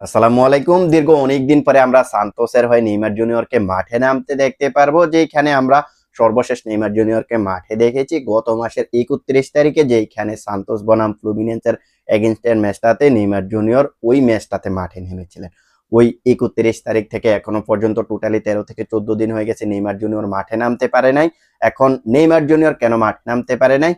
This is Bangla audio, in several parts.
আসসালামু আলাইকুম। দীর্ঘ অনেক দিন পরে আমরা সান্তোসের হয়ে নেইমার জুনিয়রকে মাঠে নামতে দেখতে পারব যেখানে আমরা সর্বশেষ নেইমার জুনিয়রকে মাঠে দেখেছি। গত মাসের একত্রিশ তারিখে যেখানে সান্তোস বনাম ফ্লুমিনেন্সের এগেনস্টের ম্যাচটাতে নেইমার জুনিয়র ওই ম্যাচটাতে মাঠে নেমেছিলেন। ওই একত্রিশ তারিখ থেকে এখনও পর্যন্ত টোটালি তেরো থেকে চোদ্দ দিন হয়ে গেছে নেইমার জুনিয়র মাঠে নামতে পারে নাই। এখন নেইমার জুনিয়র কেন মাঠে নামতে পারে নাই?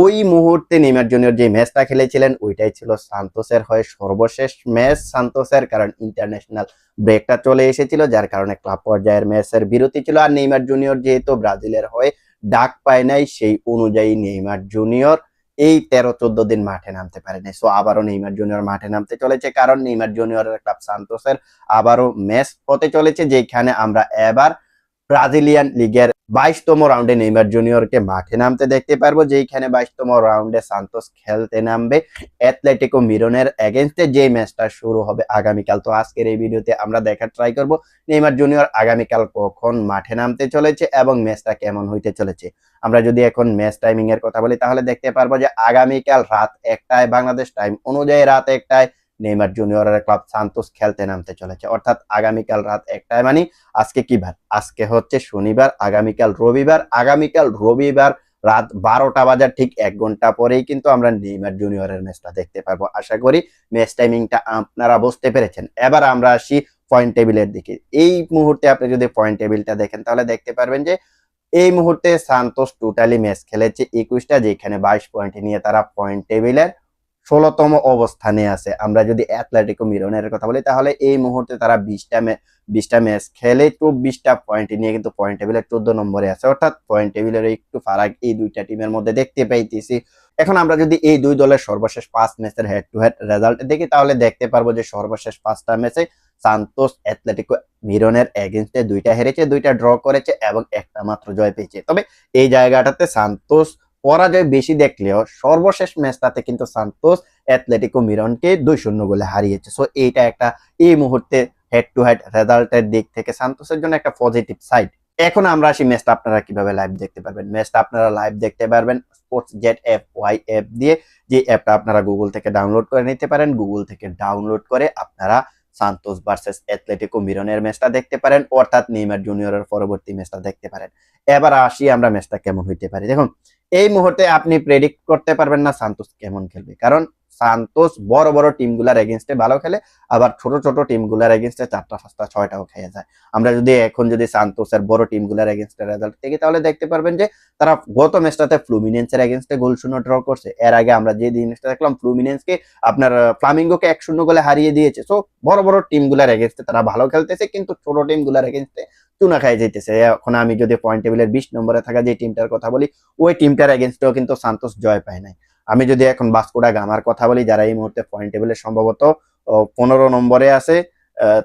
ওই মুহূর্তে নেইমার জুনিয়র যে ম্যাচটা খেলেছিলেন, ওইটাই ছিল সান্তোসের হয়ে সর্বশেষ ম্যাচ সান্তোসের, কারণ ইন্টারন্যাশনাল ব্রেকটা চলে এসেছিল, যার কারণে ক্লাব পর্যায়ের ম্যাচের বিরতি ছিল। আর নেইমার জুনিয়র যেহেতু ব্রাজিলের হয়ে ডাক পায় নাই, সেই অনুযায়ী নেইমার জুনিয়র এই তেরো চোদ্দ দিন মাঠে নামতে পারেনি। সো আবারও নেইমার জুনিয়র মাঠে নামতে চলেছে, কারণ নেইমার জুনিয়রের ক্লাব সান্তোসের আবারও ম্যাচ হতে চলেছে, যেখানে আমরা এবার ব্রাজিলিয়ান লিগের বাইশতম রাউন্ডে নেইমার জুনিয়রকে মাঠে নামতে দেখতে পারব যেখানে বাইশতম রাউন্ডে সান্তোস খেলতে নামবে অ্যাথলেটিকো মিরনের এগেনস্টে যে ম্যাচটা শুরু হবে আগামীকাল। তো আজকের এই ভিডিওতে আমরা দেখার ট্রাই করব, নেইমার জুনিয়র আগামীকাল কখন মাঠে নামতে চলেছে এবং ম্যাচটা কেমন হইতে চলেছে। আমরা যদি এখন ম্যাচ টাইমিং এর কথা বলি, তাহলে দেখতে পারব যে আগামীকাল রাত একটায়, বাংলাদেশ টাইম অনুযায়ী রাত একটায় নেইমার জুনিয়রের ক্লাব সান্তোস খেলতে নামতে চলেছে। অর্থাৎ আগামীকাল রাত একটায় মানে আজকে কি বার? আজকে হচ্ছে শনিবার, আগামীকাল রবিবার আগামীকাল রবিবার রাত বারোটা বাজার ঠিক এক ঘণ্টা পরেই কিন্তু আমরা নেইমার জুনিয়রের ম্যাচটা দেখতে পারব আশা করি ম্যাচ টাইমিংটা আপনারা বুঝতে পেরেছেন। এবার আমরা আসি পয়েন্ট টেবিলের দিকে। এই মুহূর্তে আপনি যদি পয়েন্ট টেবিলটা দেখেন, তাহলে দেখতে পারবেন যে এই মুহূর্তে সান্তোস টোটালি ম্যাচ খেলেছে একুশটা, যেখানে বাইশ পয়েন্ট নিয়ে তারা পয়েন্ট টেবিলের ষোলোতম অবস্থানে আছে। আমরা যদি অ্যাথলেটিকো মিরনের কথা বলি, তাহলে এই মুহূর্তে তারা বিশটা বিশটা ম্যাচ খেলে চব্বিশটা পয়েন্ট নিয়ে কিন্তু পয়েন্ট টেবিলের চোদ্দ নম্বরে আছে। অর্থাৎ পয়েন্ট টেবিলের একটু ফারাক এই দুইটা টিমের মধ্যে দেখতে পাইতেছি। এখন আমরা যদি এই দুই দলের সর্বশেষ পাঁচ ম্যাচের হেড টু হেড রেজাল্ট দেখি, তাহলে দেখতে পারব যে সর্বশেষ পাঁচটা ম্যাচে সান্তোস অ্যাথলেটিকো মিরনের এগেনস্টে দুইটা হেরেছে, দুইটা ড্র করেছে এবং একটা মাত্র জয় পেয়েছে। তবে এই জায়গাটাতে সান্তোস পরাজয় বেশি দেখলেও সর্বশেষ ম্যাচটাতে কিন্তু সান্তোস অ্যাথলেটিকো মিরনকে দুই শূন্য গোলে হারিয়েছে। সো এইটা একটা, এই মুহূর্তে হেড টু হেড রেজাল্টের দিক থেকে সান্তোসের জন্য একটা পজিটিভ সাইড এখন আমরা আসি ম্যাচটা আপনারা কীভাবে লাইভ দেখতে পারবেন। ম্যাচটা আপনারা লাইভ দেখতে পারবেন sports jet app Y app দিয়ে। যে অ্যাপটা আপনারা গুগল থেকে ডাউনলোড করে নিতে পারেন গুগল থেকে ডাউনলোড করে আপনারা সান্তোস ভার্সেস অ্যাথলেটিকো মিরনের ম্যাচটা দেখতে পারেন, অর্থাৎ নেইমার জুনিয়রের পরবর্তী ম্যাচটা দেখতে পারেন। এবার আসি আমরা ম্যাচটা কেমন হইতে পারি। দেখুন এই মুহূর্তে আপনি প্রেডিক্ট করতে পারবেন না সান্তোস কেমন খেলবে। কারণ সান্তোস বড় বড় টিমগুলার এগেনস্টে ভালো খেলে, আবার ছোট ছোট টিমগুলার এগেনস্টে চারটা, পাঁচটা, ছয়টাও খেয়ে যায়। আমরা যদি এখন যদি সান্তোসের বড় টিমগুলার এগেনস্টে রেজাল্ট দেখি, তাহলে দেখতে পারবেন যে তারা গত ম্যাচটাতে ফ্লুমিনেন্সের এগেনস্টে গোল শূন্য ড্র করছে। এর আগে আমরা যে জিনিসটা দেখলাম ফ্লুমিনেন্সকে আপনার ফ্লামিঙ্গোকে এক শূন্য গোলে হারিয়ে দিয়েছে। সো বড় বড় টিমগুলার এগেনস্টে তারা ভালো খেলতেছে, কিন্তু ছোট টিমগুলার এগেনস্টে চুনা খাই যাইতেছে। এখন আমি যদি পয়েন্ট টেবিলের বিশ নম্বরে থাকা যে টিমটার কথা বলি, ওই টিমটার এগেনস্টেও কিন্তু সান্তোষ জয় পায় নাই। আমি যদি এখন বাস্কোডা গামার কথা বলি, যারা এই মুহূর্তে পয়েন্ট টেবিলে সম্ভবত পনেরো নম্বরে আছে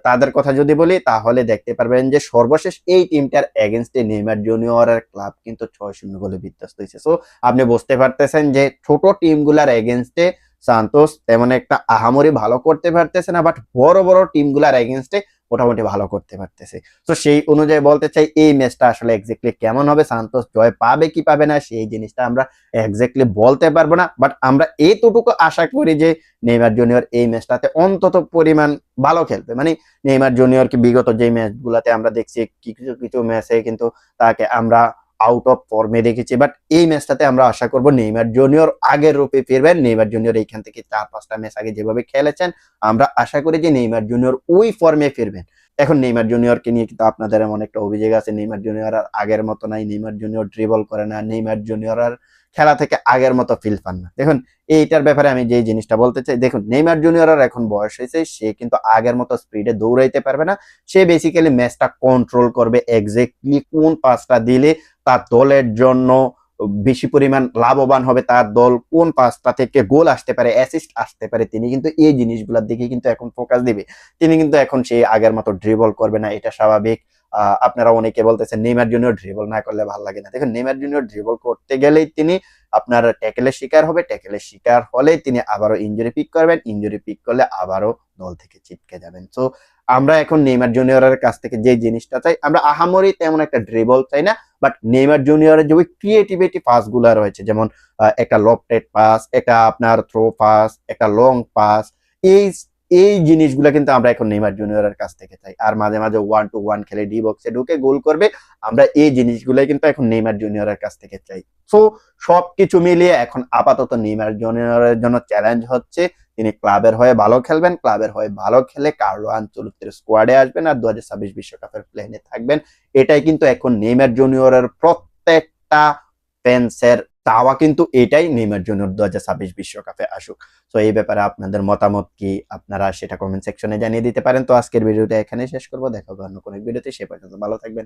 তাদের কথা যদি বলি, তাহলে দেখতে পারবেন যে সর্বশেষ এই টিমটার এগেনস্টে নেইমার জুনিয়রের ক্লাব কিন্তু ছয় শূন্য গোলে বিধ্বস্ত হয়েছে সো আপনি বুঝতে পারতেছেন যে ছোট টিমগুলার এগেনস্টে সান্তোস তেমন একটা আহামরি ভালো করতে পারতেছে না বাট বড় বড় টিমগুলার এগেনস্টে মোটামুটি ভালো করতে পারতেছে। তো সেই অনুযায়ী বলতে চাই, এই ম্যাচটা আসলে এক্স্যাক্টলি কেমন হবে সান্তোস জয় পাবে কি পাবে না, সেই জিনিসটা আমরা এক্স্যাক্টলি বলতে পারব না। বাট আমরা এইটুকু আশা করি যে নেইমার জুনিয়র এই ম্যাচটাতে অন্তত পরিমাণ ভালো খেলবে। মানে নেইমার জুনিয়রকে বিগত যে ম্যাচগুলোতে আমরা দেখছি, কিছু কিছু ম্যাচে কিন্তু তাকে আমরা আউট অফ ফর্মে দেখেছি বাট এই ম্যাচটাতে আমরা আশা করব নেইমার জুনিয়র আগের রূপে ফিরবেন। নেইমার জুনিয়র এইখান থেকে চার পাঁচটা ম্যাচ আগে যেভাবে খেলেছেন, আমরা আশা করি যে নেইমার জুনিয়র ওই ফর্মে ফিরবেন। এখন নেইমার জুনিয়রকে নিয়ে কিন্তু আপনাদের এমন একটা অভিযোগ আছে, নেইমার জুনিয়র আর আগের মতো নাই, নেইমার জুনিয়র ড্রিবল করে না, নেইমার জুনিয়র আর খেলা থেকে আগের মতো ফিল পান না। দেখুন, এইটার ব্যাপারে আমি যে জিনিসটা বলতে চাই, দেখুন, নেইমার জুনিয়র আর এখন বয়স হয়েছে, সে কিন্তু আগের মতো স্পিডে দৌড়াইতে পারবে না। সে বেসিক্যালি ম্যাচটা কন্ট্রোল করবে এক্স্যাক্টলি কোন পাসটা দিলে তার দলের জন্য বেশি পরিমাণ লাভবান হবে তার দল। কোন পাঁচটা থেকে গোল আসতে পারে অ্যাসিস্ট আসতে পারে, তিনি কিন্তু এই জিনিসগুলোর দিকে কিন্তু এখন ফোকাস দিবে। তিনি কিন্তু এখন সেই আগের মতো ড্রিবল করবে না, এটা স্বাভাবিক। আপনারা অনেকে বলতেছেন নেইমার জুনিয়র ড্রিবল না করলে ভালো লাগে না। দেখুন, নেইমার জুনিয়র ড্রিবল করতে গেলেই তিনি আপনার ট্যাকেলের শিকার হবে ট্যাকেলের শিকার হলে তিনি আবারও ইঞ্জুরি পিক করবেন ইঞ্জুরি পিক করলে আবারও দল থেকে ছিটকে যাবেন। সো আমরা এখন নেইমার জুনিয়রের কাছ থেকে যে জিনিসটা চাই, আমরা আহামরি তেমন একটা ড্রিবল চাই না বাট নেইমার জুনিয়রের যে ওই ক্রিয়েটিভিটি পাসগুলা রয়েছে, যেমন একটা লফটেড পাস একটা আপনার থ্রো পাস একটা লং পাস এই এই জিনিসগুলো কিন্তু আমরা এখন নেইমার জুনিয়রের কাছ থেকে চাই। আর মাঝে মাঝে ওয়ান টু ওয়ান খেলে ডি বক্সে ঢুকে গোল করবে, আমরা এই জিনিসগুলাই কিন্তু এখন নেইমার জুনিয়রের কাছ থেকে চাই। সো সবকিছু মিলিয়ে এখন আপাতত নেইমার জুনিয়রের জন্য চ্যালেঞ্জ হচ্ছে। তিনি ক্লাবের হয়ে ভালো খেলবেন, ক্লাবের হয়ে ভালো খেলে কার্লো আঞ্চলিকের স্কোয়াডে আসবেন আর দু হাজার বিশ্বকাপের প্লেনে থাকবেন। এটাই কিন্তু এখন নেইমার জুনিয়রের প্রত্যেকটা ফ্যান্সের চাওয়া কিন্তু এটাই নেইমার জুনিয়র দু হাজার ছাব্বিশ বিশ্বকাপে আসুক। তো এই ব্যাপারে আপনাদের মতামত কি? আপনারা সেটা কমেন্ট সেকশনে জানিয়ে দিতে পারেন। তো আজকের ভিডিওটা এখানে শেষ করব। দেখা হবে অন্য কোনো ভিডিওতে। সে পর্যন্ত ভালো থাকবেন।